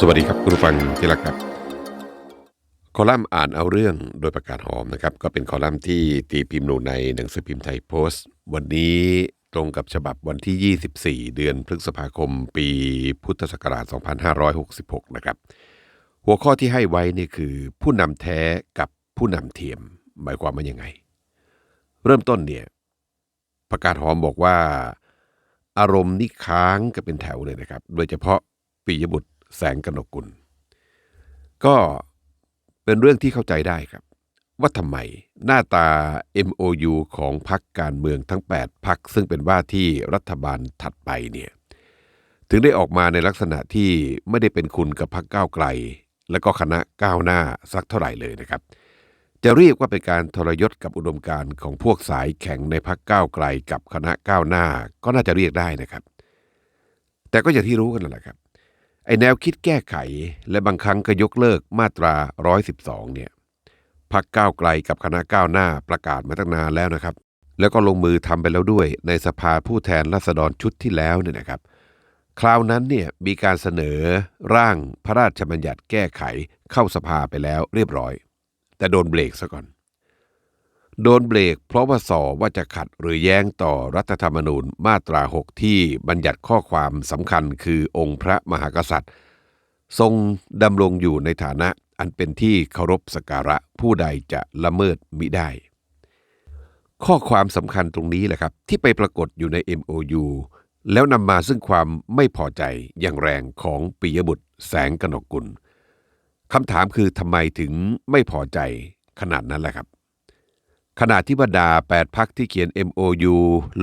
สวัสดีครับคุณผู้ฟังที่รักครับ คอลัมน์อ่านเอาเรื่องโดยประกาศหอมนะครับ ก็เป็นคอลัมน์ที่ตีพิมพ์ลงในหนังสือพิมพ์ไทยโพสต์ วันนี้ตรงกับฉบับวันที่ 24 เดือนพฤษภาคม ปีพุทธศักราช 2566 นะครับ หัวข้อที่ให้ไว้นี่คือ ผู้นำแท้กับผู้นำเทียม หมายความว่ายังไง เริ่มต้นเนี่ยประกาศหอมบอกว่า อารมณ์นี่ค้างกันเป็นแถวเลยนะครับ โดยเฉพาะปิยบุตร แสงกนกุล ก็เป็นเรื่องที่เข้าใจได้ครับ ว่าทำไมหน้าตา MOU ของพรรคการเมืองทั้ง 8พรรคซึ่งเป็นว่าที่รัฐบาลถัดไปเนี่ยถึงได้ออกมาในลักษณะที่ไม่ได้เป็นคุณกับพรรคก้าวไกล และก็คณะก้าวหน้าสักเท่าไหร่เลยนะครับ จะเรียกว่าเป็นการทรยศกับอุดมการณ์ของพวกสายแข็งในพรรคก้าวไกลกับคณะก้าวหน้า ก็น่าจะเรียกได้นะครับ แต่ก็อย่างที่รู้กันนั่นแหละครับ ไอแนวคิดแก้ไขและบางครั้งก็ยกเลิกมาตรา 112 เนี่ยพักก้าวไกลกับคณะก้าวหน้าประกาศมาตั้งนานแล้วนะครับ แล้วก็ลงมือทำไปแล้วด้วยในสภาผู้แทนราษฎรชุดที่แล้วเนี่ยนะครับ คราวนั้นเนี่ยมีการเสนอร่างพระราชบัญญัติแก้ไขเข้าสภาไปแล้วเรียบร้อย แต่โดนเบรกซะก่อน โดนเบรกเพราะว่าสอว่าจะขัดหรือแย้งต่อรัฐธรรมนูญมาตรา 6 ที่บัญญัติข้อความสำคัญคือองค์พระมหากษัตริย์ ทรงดำรงอยู่ในฐานะอันเป็นที่เคารพสกการะผู้ใดจะละเมิดมิได้ ข้อความสำคัญตรงนี้แหละครับ ที่ไปปรากฏอยู่ใน MOU แล้วนำมาซึ่งความไม่พอใจอย่างแรงของปิยบุตรแสงกนกกุลคำถามคือทำไมถึงไม่พอใจขนาดนั้นแหละครับ ขณะที่บรรดา 8พักที่เขียน MOU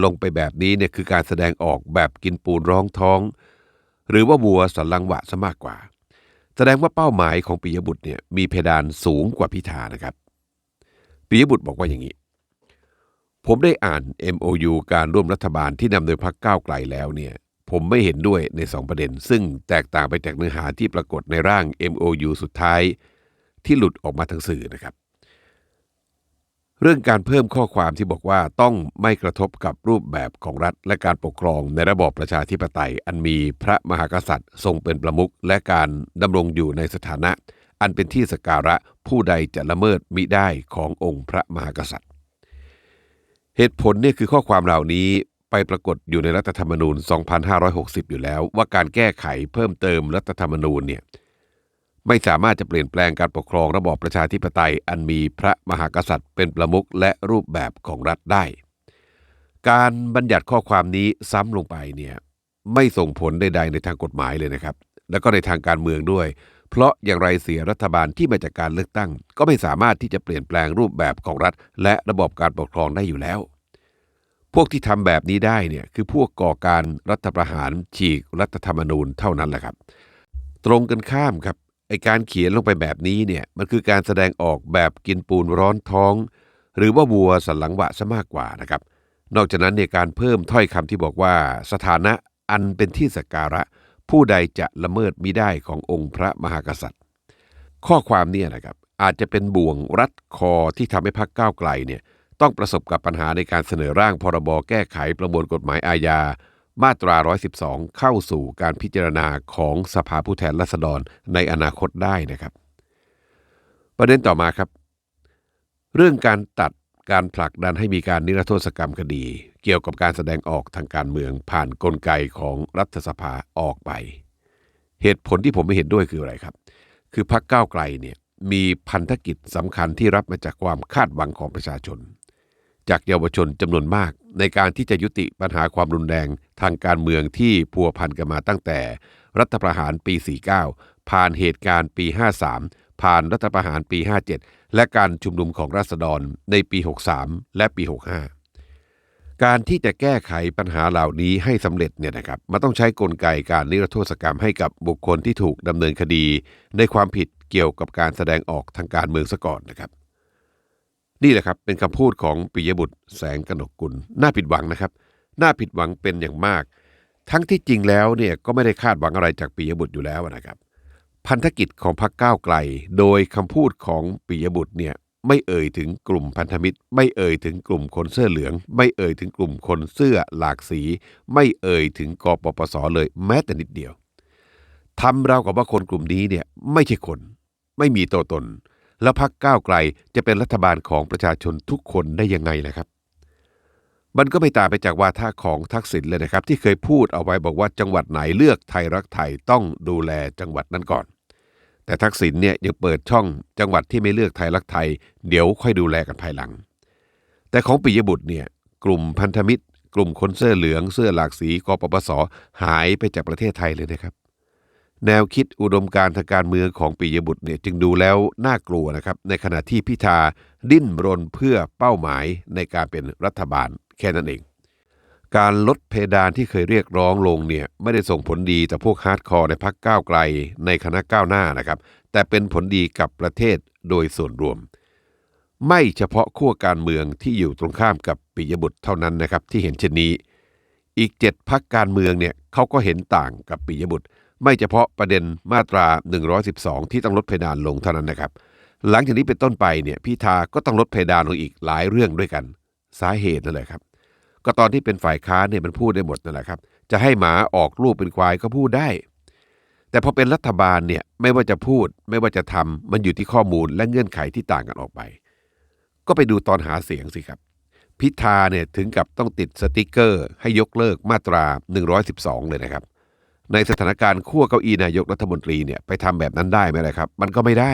ลงไปแบบนี้เนี่ยคือการแสดงออกแบบกินปูนร้องท้อง หรือว่าวัวสันลังหวะซะมากกว่า แสดงว่าเป้าหมายของปิยบุตรเนี่ยมีเพดานสูงกว่าพิธานะครับปิยบุตรบอกว่าอย่างนี้ ผมได้อ่าน MOU การร่วมรัฐบาลที่นำโดยพรรคก้าวไกลแล้วเนี่ยผมไม่เห็นด้วยในสองประเด็น ซึ่งแตกต่างไปจากเนื้อหาที่ปรากฏในร่าง MOU สุดท้าย ที่หลุดออกมาทางสื่อนะครับ เรื่องการเพิ่มข้อความที่บอกว่าต้องไม่กระทบกับรูปแบบของรัฐและการปกครองในระบอบประชาธิปไตย อันมีพระมหากษัตริย์ ทรงเป็นประมุขและการดำรงอยู่ในสถานะ อันเป็นที่สกการะผู้ใดจะละเมิดมิได้ขององค์พระมหากษัตริย์ เหตุผลเนี่ยคือข้อความเหล่านี้ไปปรากฏอยู่ในรัฐธรรมนูญ 2560 อยู่แล้ว ว่าการแก้ไขเพิ่มเติมรัฐธรรมนูญเนี่ย ไม่สามารถจะเปลี่ยนแปลงการปกครองระบอบประชาธิปไตย อันมีพระมหากษัตริย์เป็นประมุขและรูปแบบของรัฐได้ การบัญญัติข้อความนี้ซ้ำลงไปเนี่ยไม่ส่งผลใด ๆ ในทางกฎหมายเลยนะครับ แล้วก็ในทางการเมืองด้วย เพราะอย่างไรเสียรัฐบาลที่มาจากการเลือกตั้ง ก็ไม่สามารถที่จะเปลี่ยนแปลงรูปแบบของรัฐ และระบบการปกครองได้อยู่แล้ว พวกที่ทำแบบนี้ได้เนี่ยคือพวกก่อการรัฐประหารฉีกรัฐธรรมนูญเท่านั้นแหละครับ ตรงกันข้ามครับ ไอการเขียนลงไปแบบนี้เนี่ยมันคือการแสดงออกแบบกินปูนร้อนท้อง หรือว่าวัวสันหลังวะซะมากกว่านะครับ นอกจากนั้นเนี่ยการเพิ่มถ้อยคำที่บอกว่าสถานะอันเป็นที่สักการะ ผู้ใดจะละเมิดมิได้ขององค์พระมหากษัตริย์ ข้อความเนี่ยนะครับอาจจะเป็นบ่วงรัดคอที่ทำให้พรรคก้าวไกลเนี่ยต้องประสบกับปัญหาในการเสนอร่างพรบแก้ไขประมวลกฎหมายอาญา มาตรา 112 เข้าสู่การพิจารณาของสภาผู้แทนราษฎรในอนาคตได้นะครับ ประเด็นต่อมาครับ เรื่องการตัดการผลักดันให้มีการนิรโทษกรรมคดี เกี่ยวกับการแสดงออกทางการเมืองผ่านนกลไกของรัฐสภาออกไป เหตุผลที่ผมไม่เห็นด้วยคืออะไรครับ คือพรรคก้าวไกลเนี่ยมีพันธกิจสำคัญที่รับมาจากความคาดหวังของประชาชน จากเยาวชนจำนวนมาก ในการที่จะยุติปัญหาความรุนแรงทางการเมืองที่พัวพันกันมาตั้งแต่ รัฐประหารปี 49 ผ่านเหตุการณ์ปี 53 ผ่านรัฐประหารปี 57 และการชุมนุมของราษฎรในปี 63 และปี 65 การที่จะแก้ไขปัญหาเหล่านี้ให้สำเร็จเนี่ยนะครับมันต้องใช้กลไกการนิรโทษกรรมให้กับบุคคลที่ถูกดำเนินคดี ในความผิดเกี่ยวกับการแสดงออกทางการเมืองซะก่อนนะครับ นี่แหละครับเป็นคำพูดของปิยบุตรแสงกนกกุลน่าผิดหวังนะครับ น่าผิดหวังเป็นอย่างมาก ทั้งที่จริงแล้วเนี่ยก็ไม่ได้คาดหวังอะไรจากปิยบุตรอยู่แล้วนะครับ พันธกิจของพรรคก้าวไกล โดยคำพูดของปิยบุตรเนี่ยไม่เอ่ยถึงกลุ่มพันธมิตร ไม่เอ่ยถึงกลุ่มคนเสื้อเหลือง ไม่เอ่ยถึงกลุ่มคนเสื้อหลากสี ไม่เอ่ยถึงกปปสเลยแม้แต่นิดเดียวทำเราวกับว่าคนกลุ่มนี้เนี่ยไม่ใช่คน ไม่มีตัวตน แล้วพักก้าวไกลจะเป็นรัฐบาลของประชาชนทุกคนได้ยังไงนะครับ มันก็ไม่ต่างไปจากวาทะของทักษิณเลยนะครับ ที่เคยพูดเอาไว้บอกว่าจังหวัดไหนเลือกไทยรักไทยต้องดูแลจังหวัดนั้นก่อน แต่ทักษิณเนี่ยยังเปิดช่องจังหวัดที่ไม่เลือกไทยรักไทย เดี๋ยวค่อยดูแลกันภายหลัง แต่ของปิยบุตรเนี่ยกลุ่มพันธมิตร กลุ่มคนเสื้อเหลืองเสื้อหลากสีกปปสหายไปจากประเทศไทยเลยนะครับ แนวคิดอุดมการทางการเมืองของปิยบุตรเนี่ยจึงดูแล้วน่ากลัวนะครับในขณะที่พิธาดิ้นรนเพื่อเป้าหมายในการเป็นรัฐบาลแค่นั้นเอง การลดเพดานที่เคยเรียกร้องลงเนี่ยไม่ได้ส่งผลดีต่อพวกฮาร์ดคอร์ในพักก้าวไกลในคณะก้าวหน้านะครับ แต่เป็นผลดีกับประเทศโดยส่วนรวม ไม่เฉพาะขั้วการเมืองที่อยู่ตรงข้ามกับปิยบุตรเท่านั้นนะครับที่เห็นเช่นนี้ อีกเจ็ดพักการเมืองเนี่ยเขาก็เห็นต่างกับปิยบุตร ไม่เฉพาะประเด็นมาตรา 112 ที่ต้องลดเพดานลงเท่านั้นนะครับ หลังจากนี้เป็นต้นไปเนี่ยพิธาก็ต้องลดเพดานลงอีกหลายเรื่องด้วยกัน สาเหตุนั่นแหละครับ ก็ตอนที่เป็นฝ่ายค้านเนี่ยมันพูดได้หมดนั่นแหละครับ จะให้หมาออกลูกเป็นควายก็พูดได้ แต่พอเป็นรัฐบาลเนี่ยไม่ว่าจะพูดไม่ว่าจะทำมันอยู่ที่ข้อมูลและเงื่อนไขที่ต่างกันออกไป ก็ไปดูตอนหาเสียงสิครับ พิธาเนี่ยถึงกับต้องติดสติกเกอร์ ให้ยกเลิกมาตรา 112 เลยนะครับ ในสถานการณ์ขั้วเก้าอี้นายกรัฐมนตรีเนี่ยไปทำแบบนั้นได้ไหมล่ะครับ มันก็ไม่ได้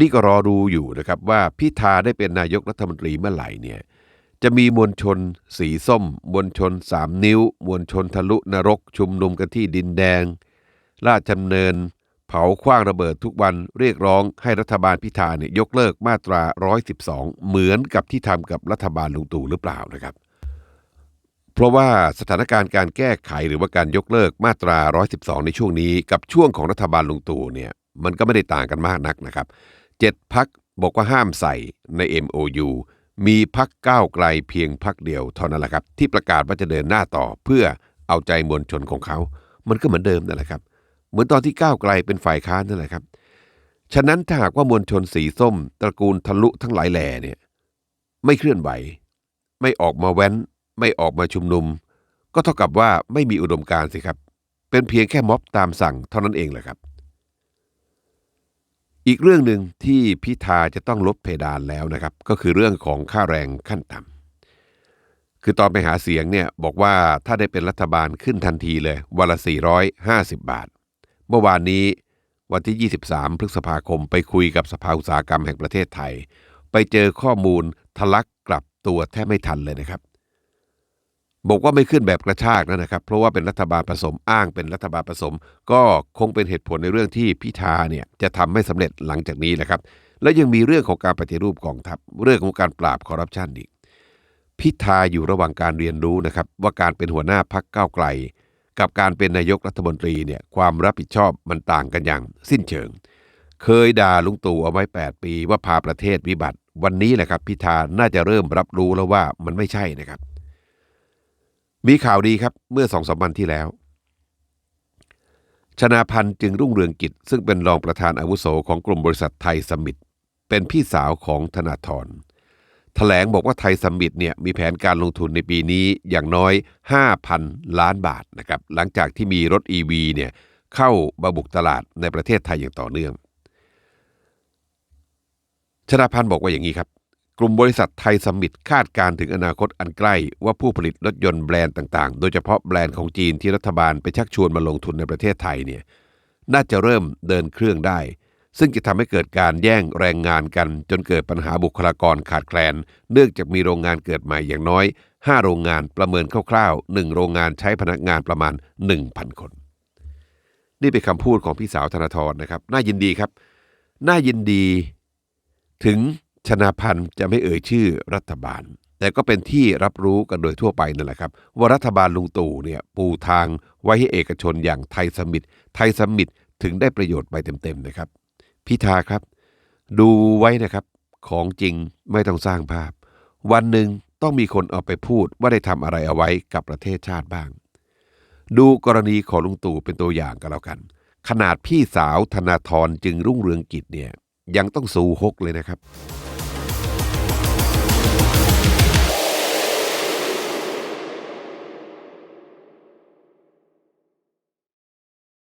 นี่ก็รอดูอยู่นะครับว่าพิธาได้เป็นนายกรัฐมนตรีเมื่อไหร่เนี่ยจะมีมวลชน สีส้ม มวลชนสามนิ้ว มวลชนทะลุนรก ชุมนุมกันที่ดินแดงราชดำเนิน เผาคว้างระเบิดทุกวันเรียกร้องให้รัฐบาลพิธาเนี่ยยกเลิกมาตรา 112 เหมือนกับที่ทำกับรัฐบาลลุงตู่หรือเปล่านะครับ เพราะว่าสถานการณ์การแก้ไขหรือว่าการยกเลิกมาตรา 112 ในช่วงนี้กับช่วงของรัฐบาลลุงตู่เนี่ยมันก็ไม่ได้ต่างกันมากนักนะครับเจ็ดพักบอกว่าห้ามใส่ใน MOU มีพักก้าวไกลเพียงพักเดียวเท่านั้นแหละครับ ที่ประกาศว่าจะเดินหน้าต่อเพื่อเอาใจมวลชนของเขา มันก็เหมือนเดิมนั่นแหละครับ เหมือนตอนที่ก้าวไกลเป็นฝ่ายค้านนั่นแหละครับ ฉะนั้นถ้าหากว่ามวลชนสีส้ม ตระกูลทะลุทั้งหลายแหล่เนี่ยไม่เคลื่อนไหว ไม่ออกมาแว้น ไม่ออกมาชุมนุม ก็เท่ากับว่าไม่มีอุดมการณ์สิครับ เป็นเพียงแค่ม็อบตามสั่งเท่านั้นเองแหละครับ อีกเรื่องหนึ่งที่พิธาจะต้องลดเพดานแล้วนะครับ ก็คือเรื่องของค่าแรงขั้นต่ำคือตอนไปหาเสียงเนี่ยบอกว่าถ้าได้เป็นรัฐบาลขึ้นทันทีเลยวันละ 450 บาท เมื่อวานนี้วันที่ 23 พฤษภาคมไปคุยกับสภาอุตสาหกรรมแห่งประเทศไทย ไปเจอข้อมูลทะลักกลับตัวแทบไม่ทันเลยนะครับ บอกว่าไม่ขึ้นแบบกระชากนะครับ เพราะว่าเป็นรัฐบาลผสมอ้างเป็นรัฐบาลผสม ก็คงเป็นเหตุผลในเรื่องที่พิธาเนี่ยจะทำไม่สำเร็จหลังจากนี้นะครับ และยังมีเรื่องของการปฏิรูปกองทัพเรื่องของการปราบคอร์รัปชันอีกพิธาอยู่ระหว่างการเรียนรู้นะครับ ว่าการเป็นหัวหน้าพักก้าวไกล กับการเป็นนายกรัฐมนตรีเนี่ยความรับผิดชอบมันต่างกันอย่างสิ้นเชิง เคยด่าลุงตู่เอาไว้ 8 ปีว่าพาประเทศวิบัติ วันนี้แหละครับพิธาน่าจะเริ่มรับรู้แล้วว่ามันไม่ใช่นะครับ มีข่าวดีครับเมื่อสองสามวันที่แล้ว ชนาพันธ์จึงรุ่งเรืองกิจ ซึ่งเป็นรองประธานอาวุโสของกลุ่มบริษัทไทยสมิตเป็นพี่สาวของธนาธรแถลงบอกว่าไทยสมิตเนี่ยมีแผนการลงทุนในปีนี้อย่างน้อย 5,000 ล้านบาทนะครับหลังจากที่มีรถ EV เนี่ยเข้ามาบุกตลาดในประเทศไทยอย่างต่อเนื่อง ชนาพันธ์บอกว่าอย่างนี้ครับ ลุ่มบริษัทไทยสมิตคาดการถึงอนาคตอันใกล้ว่าผู้ผลิตรถยนต์แบรนด์ต่างๆ โดยเฉพาะแบรนด์ของจีนที่รัฐบาลไปชักชวนมาลงทุนในประเทศไทยเนี่ยน่าจะเริ่มเดินเครื่องได้ ซึ่งจะทำให้เกิดการแย่งแรงงานกัน จนเกิดปัญหาบุคลากรขาดแคลน เนื่องจากมีโรงงานเกิดใหม่อย่างน้อย 5 โรงงานประเมินคร่าวๆ1โรงงานใช้พนักงานประมาณ 1,000 คน นี่เป็นคำพูดของพี่สาวธนาธรนะครับ น่ายินดีครับ น่ายินดีถึง ชนาพันธ์จะไม่เอ่ยชื่อรัฐบาล แต่ก็เป็นที่รับรู้กันโดยทั่วไปนั่นแหละครับ ว่ารัฐบาลลุงตู่เนี่ยปูทางไว้ให้เอกชนอย่างไทยสมิตไทยสมิตถึงได้ประโยชน์ไปเต็มๆนะครับ พิธาครับ ดูไว้นะครับของจริงไม่ต้องสร้างภาพ วันหนึ่งต้องมีคนเอาไปพูดว่าได้ทำอะไรเอาไว้กับประเทศชาติบ้าง ดูกรณีของลุงตู่เป็นตัวอย่างกันแล้วกัน ขนาดพี่สาวธนาธรจึงรุ่งเรืองกิจเนี่ยยังต้องสู้ฮกเลยนะครับ